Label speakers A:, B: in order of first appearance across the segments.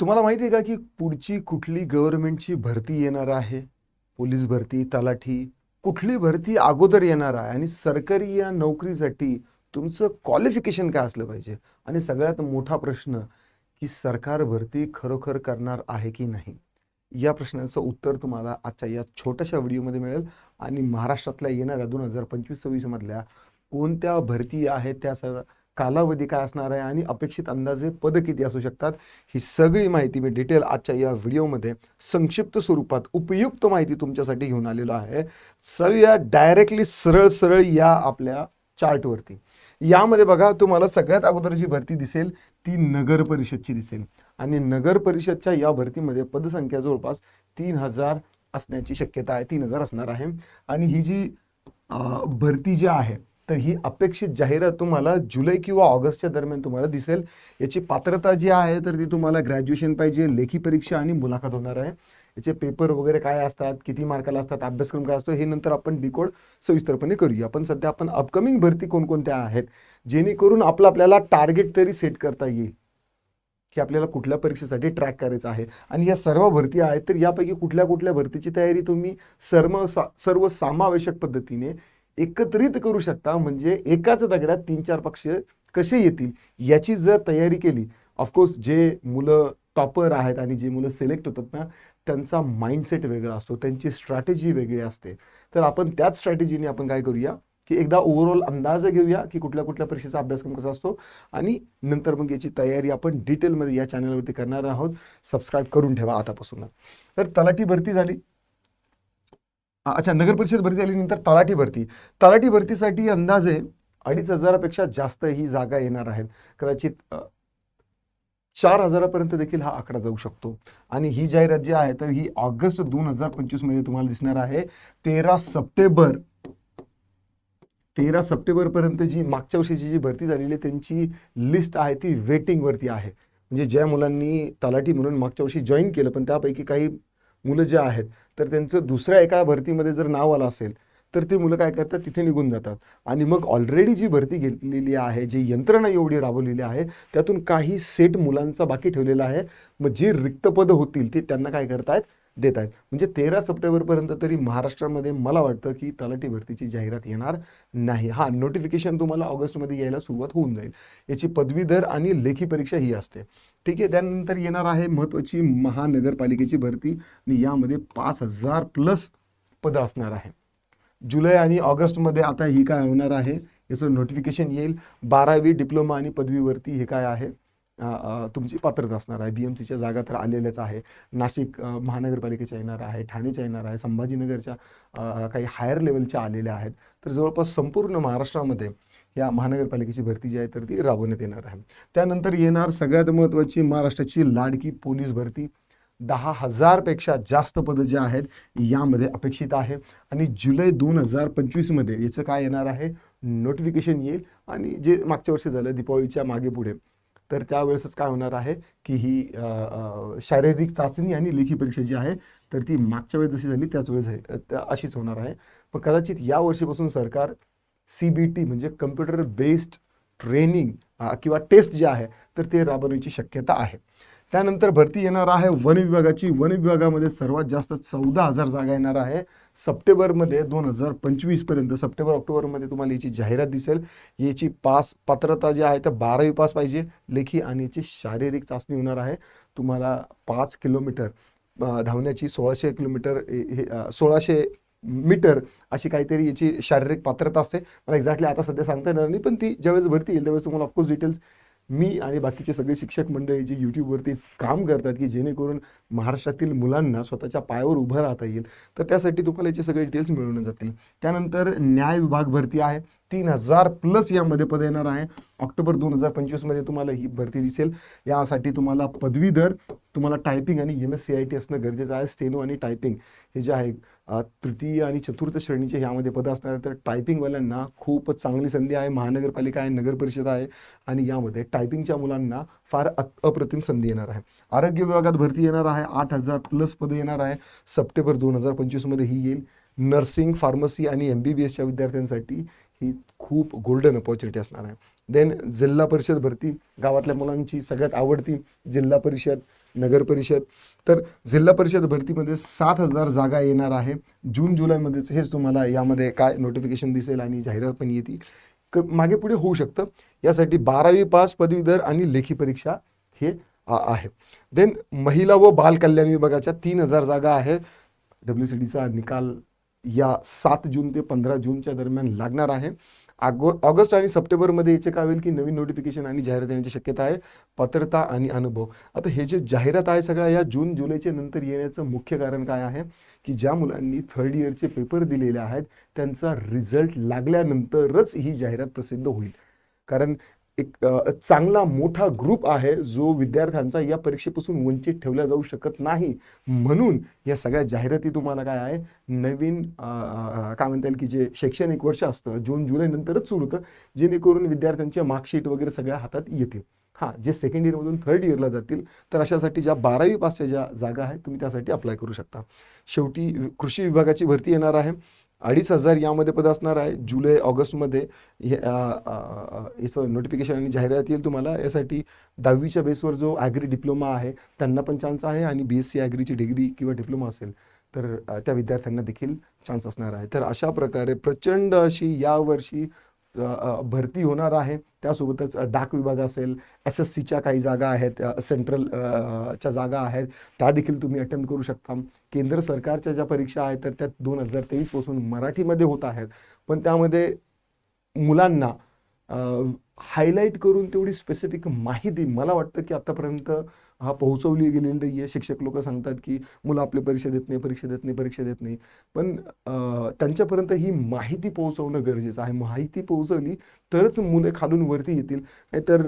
A: तुम्हाला माहिती आहे का की पुढची कुठली गव्हर्नमेंटची भरती येणार आहे? पोलीस भरती तलाठी कुठली भरती अगोदर येणार आहे? आणि सरकारी या नोकरीसाठी तुमचं क्वालिफिकेशन काय असलं पाहिजे? आणि सगळ्यात मोठा प्रश्न की सरकार भरती खरोखर करणार आहे की नाही? या प्रश्नाचं उत्तर तुम्हाला आजच्या या छोट्याशा व्हिडिओमध्ये मिळेल. आणि महाराष्ट्रातल्या येणाऱ्या दोन हजार पंचवीस सव्वीसमधल्या कोणत्या भरती आहेत त्या कालावधी काय असणार आहे आणि अपेक्षित अंदाजे पद किती असू शकतात ही सगळी माहिती मी डिटेल आजच्या या व्हिडिओमध्ये संक्षिप्त स्वरूपात उपयुक्त माहिती तुमच्यासाठी घेऊन आलेलो आहे. चलूया डायरेक्टली सरळ सरळ या आपल्या चार्टवरती यामध्ये बघा तुम्हाला सगळ्यात अगोदर जी भरती दिसेल ती नगर परिषदची दिसेल. आणि नगर परिषदच्या या भरतीमध्ये पदसंख्या जवळपास तीन हजार असण्याची शक्यता आहे तीन हजार असणार आहे. आणि ही जी भरती जी आहे तर ही अपेक्षित जाहिरात तुम्हाला जुलै किंवा ऑगस्टच्या दरम्यान तुम्हाला दिसेल. याची पात्रता जी आहे तर ती तुम्हाला ग्रॅज्युएशन पाहिजे लेखी परीक्षा आणि मुलाखत होणार आहे. याचे पेपर वगैरे काय असतात किती मार्काला असतात अभ्यासक्रम काय असतो हे नंतर आपण डिकोड सविस्तरपणे करूया. पण सध्या आपण अपकमिंग भरती कोणकोणत्या आहेत जेणेकरून आपलं आपल्याला टार्गेट तरी सेट करता येईल की आपल्याला कुठल्या परीक्षेसाठी ट्रॅक करायचं आहे. आणि या सर्व भरती आहेत तर यापैकी कुठल्या कुठल्या भरतीची तयारी तुम्ही सर्व सा सर्व समावेशक पद्धतीने एकत्रित करू शकता म्हणजे एकाच दगड्यात तीन चार पक्ष कसे येतील याची जर तयारी केली ऑफकोर्स जे मुलं टॉपर आहेत आणि जे मुलं सिलेक्ट होतात ना त्यांचा माइंडसेट वेगळा असतो त्यांची स्ट्रॅटेजी वेगळी असते. तर आपण त्याच स्ट्रॅटेजीने आपण काय करूया की एकदा ओव्हरऑल अंदाज घेऊया की कुठल्या कुठल्या परीक्षेचा अभ्यासक्रम कसा असतो आणि नंतर मग याची तयारी आपण डिटेलमध्ये या चॅनलवरती करणार आहोत. सबस्क्राईब करून ठेवा आतापासून. तर तलाठी भरती झाली. अच्छा नगर परिषद भरती आल्यानंतर तलाठी भरती. तलाठी भरतीसाठी अंदाजे अडीच हजारापेक्षा जास्त ही जागा येणार आहेत. कदाचित चार हजारापर्यंत देखील हा आकडा जाऊ शकतो. आणि ही जाहिरात जी आहे तर ही ऑगस्ट दोन हजार पंचवीसमध्ये तुम्हाला दिसणार आहे. तेरा सप्टेंबर तेरा सप्टेंबर पर्यंत जी मागच्या वर्षीची जी भरती झालेली आहे त्यांची लिस्ट आहे ती वेटिंगवरती आहे. म्हणजे ज्या मुलांनी तलाठी म्हणून मागच्या वर्षी जॉईन केलं पण त्यापैकी काही मुलं जे आहेत तर त्यांचं दुसऱ्या एका भरतीमध्ये जर नाव आलं असेल तर ते मुलं काय करतात तिथे निघून जातात. आणि मग ऑलरेडी जी भरती घेतलेली आहे जी यंत्रणा एवढी राबवलेली आहे त्यातून काही सेट मुलांचा बाकी ठेवलेला आहे. मग जे रिक्त पदं होतील ते त्यांना काय करतायत? देत आहेत म्हणजे तेरा सप्टेंबरपर्यंत तरी महाराष्ट्रामध्ये मला वाटतं की तलाठी भरतीची जाहिरात येणार नाही. हा नोटिफिकेशन तुम्हाला ऑगस्टमध्ये यायला सुरुवात होऊन जाईल. याची पदवीधर आणि लेखी परीक्षा ही असते. ठीक आहे त्यानंतर येणार आहे महत्त्वाची महानगरपालिकेची भरती आणि यामध्ये पाच हजार प्लस पदं असणार आहे. जुलै आणि ऑगस्टमध्ये आता ही काय होणार आहे? याचं नोटिफिकेशन येईल. बारावी डिप्लोमा आणि पदवीवरती हे काय आहे? तुमची पात्रता असणार आहे. बी एम सीच्या जागा तर आलेल्याच आहे. नाशिक महानगरपालिकेच्या येणार आहे ठाणेच्या येणार आहे संभाजीनगरच्या काही हायर लेवलच्या आलेल्या आहेत. तर जवळपास संपूर्ण महाराष्ट्रामध्ये या महानगरपालिकेची भरती जी आहे तर ती राबवण्यात येणार आहे. त्यानंतर येणार सगळ्यात महत्त्वाची महाराष्ट्राची लाडकी पोलीस भरती. दहा हजारपेक्षा जास्त पदं जे आहेत यामध्ये अपेक्षित आहे. आणि जुलै दोन हजार पंचवीसमध्ये याचं काय येणार आहे? नोटिफिकेशन येईल. आणि जे मागच्या वर्षी झालं दीपावलीच्या मागे पुढे तर त्यावेळेसच काय होणार आहे की ही शारीरिक चाचणी आणि लेखी परीक्षा जी आहे तर ती मागच्या वेळेस जशी झाली त्याच वेळेस त्या- अशीच होणार आहे. पण कदाचित या वर्षीपासून सरकार सी बी टी म्हणजे कम्प्युटर बेस्ड ट्रेनिंग किंवा टेस्ट जे आहे तर ते राबवण्याची शक्यता आहे. त्यानंतर भरती येणार आहे. वन विभागाची वन विभागामध्ये सर्वात जास्त चौदा हजार जागा येणार आहे. सप्टेंबरमध्ये दोन हजार पंचवीसपर्यंत सप्टेंबर ऑक्टोबरमध्ये तुम्हाला याची जाहिरात दिसेल. याची पास पात्रता जी आहे तर बारावी पास पाहिजे. लेखी आणि याची शारीरिक चाचणी होणार आहे. तुम्हाला पाच किलोमीटर धावण्याची सोळाशे किलोमीटर हे- सोळाशे मीटर अशी काहीतरी याची शारीरिक पात्रता असते. मला एक्झॅक्टली आता सध्या सांगता येणार नाही पण ती ज्यावेळेस भरती येईल त्यावेळेस तुम्हाला ऑफकोर्स डिटेल्स मी आणि बाकीचे सगळे शिक्षक मंडळी जे यूट्यूबवरतीच काम करतात की जेणेकरून महाराष्ट्रातील मुलांना स्वतःच्या पायावर उभं राहता येईल तर त्यासाठी तुम्हाला याचे सगळे डिटेल्स मिळवून जातील. त्यानंतर न्याय विभाग भरती आहे तीन हजार प्लस यामध्ये पद येणार आहे. ऑक्टोबर दोन हजार पंचवीसमध्ये तुम्हाला ही भरती दिसेल. यासाठी तुम्हाला पदवीधर तुम्हाला टायपिंग आणि M S C I T असणं गरजेचं आहे. स्टेनो आणि टायपिंग हे जे आहे तृतीय आणि चतुर्थ श्रेणीचे यामध्ये पदं असणार आहेत. तर टायपिंगवाल्यांना खूप चांगली संधी आहे. महानगरपालिका आहे नगर परिषद आहे आणि यामध्ये टायपिंगच्या मुलांना फार अ- अप्रतिम संधी येणार आहे. आरोग्य विभागात भरती येणार आहे. आठ हजार प्लस पदं येणार आहे. सप्टेंबर दोन हजार पंचवीसमध्ये ही येईल. नर्सिंग फार्मसी आणि एम बी बी एसच्या विद्यार्थ्यांसाठी ही खूप गोल्डन अपॉर्च्युनिटी असणार आहे. देन जिल्हा परिषद भरती गावातल्या मुलांची सगळ्यात आवडती जिल्हा परिषद नगर परिषद. तर जिल्हा परिषद भरतीमध्ये सात हजार जागा येणार आहे. जून जुलैमध्येच हेच तुम्हाला यामध्ये काय नोटिफिकेशन दिसेल आणि जाहिरात पण येतील. क मागे पुढे होऊ शकतं. यासाठी बारावी पास पदवीधर आणि लेखी परीक्षा हे आहे. देन महिला व बाल कल्याण विभागाच्या तीन हजार जागा आहेत. डब्ल्यू सी डीचा निकाल या सात जून ते पंधरा जूनच्या दरम्यान लागणार आहे. आगो ऑगस्ट आणि सप्टेंबरमध्ये याचे काय होईल की नवीन नोटिफिकेशन आणि जाहिरात येण्याची शक्यता आहे पात्रता आणि अनुभव. आता हे जे जाहिरात आहे सगळ्या या जून जुलैच्या नंतर येण्याचं मुख्य कारण काय आहे? की ज्या मुलांनी थर्ड इयरचे पेपर दिलेले आहेत त्यांचा रिझल्ट लागल्यानंतरच ही जाहिरात प्रसिद्ध होईल. कारण एक चांगला मोठा ग्रुप आहे जो विद्यार्थ्यांचा या परीक्षेपासून वंचित ठेवला जाऊ शकत नाही. म्हणून या सगळ्या जाहिराती तुम्हाला काय आहे? नवीन काय म्हणता येईल की जे शैक्षणिक वर्ष असतं जून जुलै नंतरच सुरू होतं जेणेकरून विद्यार्थ्यांचे मार्कशीट वगैरे सगळ्या हातात येतील. हां जे सेकंड इयरमधून थर्ड इयरला जातील तर अशासाठी ज्या बारावी पासच्या ज्या जागा आहेत तुम्ही त्यासाठी अप्लाय करू शकता. शेवटी कृषी विभागाची भरती येणार आहे. अडीच हजार यामध्ये पद असणार आहे. जुलै ऑगस्टमध्ये हे याचं नोटिफिकेशन आणि जाहिरात येईल तुम्हाला. यासाठी दहावीच्या बेसवर जो ॲग्री डिप्लोमा आहे त्यांना पण चान्स आहे आणि बी एस सी ॲग्रीची डिग्री किंवा डिप्लोमा असेल तर त्या विद्यार्थ्यांना देखील चान्स असणार आहे. तर अशा प्रकारे प्रचंड अशी यावर्षी भरती होणार आहे. त्यासोबतच डाक विभाग असेल एस एस सीच्या काही जागा आहेत सेंट्रल च्या जागा आहेत. त्या देखील तुम्ही अटेम्प्ट करू शकता. केंद्र सरकारच्या ज्या परीक्षा आहेत तर त्या दोन हजार तेवीसपासून मराठीमध्ये होत आहेत. पण त्यामध्ये मुलांना हायलाईट करून तेवढी स्पेसिफिक माहिती मला वाटतं की आतापर्यंत हा पोहोचवली गेलेली नाही आहे शिक्षक लोक सांगतात की मुलं आपली परीक्षा देत नाही परीक्षा देत नाही परीक्षा देत नाही. पण त्यांच्यापर्यंत ही माहिती पोहोचवणं गरजेचं आहे. माहिती पोहोचवली तरच मुलं खालून वरती येतील. नाहीतर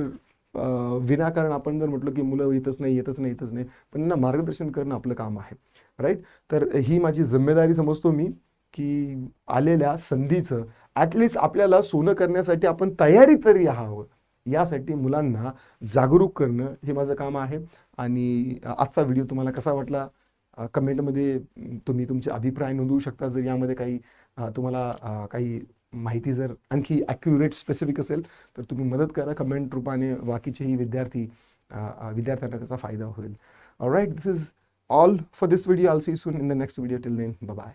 A: विनाकारण आपण जर म्हटलं की मुलं येतच नाही येतच नाही येतच नाही पण त्यांना मार्गदर्शन करणं आपलं काम आहे. राईट तर ही माझी जिम्मेदारी समजतो मी की आलेल्या संधीचं ॲटलिस्ट आपल्याला सोनं करण्यासाठी आपण तयारी तरी हवं यासाठी मुलांना जागरूक करणं हे माझं काम आहे. आणि आजचा व्हिडिओ तुम्हाला कसा वाटला? कमेंटमध्ये तुम्ही तुमचे अभिप्राय नोंदवू शकता. जर यामध्ये काही तुम्हाला काही माहिती जर आणखी ॲक्युरेट स्पेसिफिक असेल तर तुम्ही मदत करा. कमेंट रूपाने बाकीचेही विद्यार्थी विद्यार्थ्यांना त्याचा फायदा होईल. Right this is all for this video I'll see soon in the next video till then bye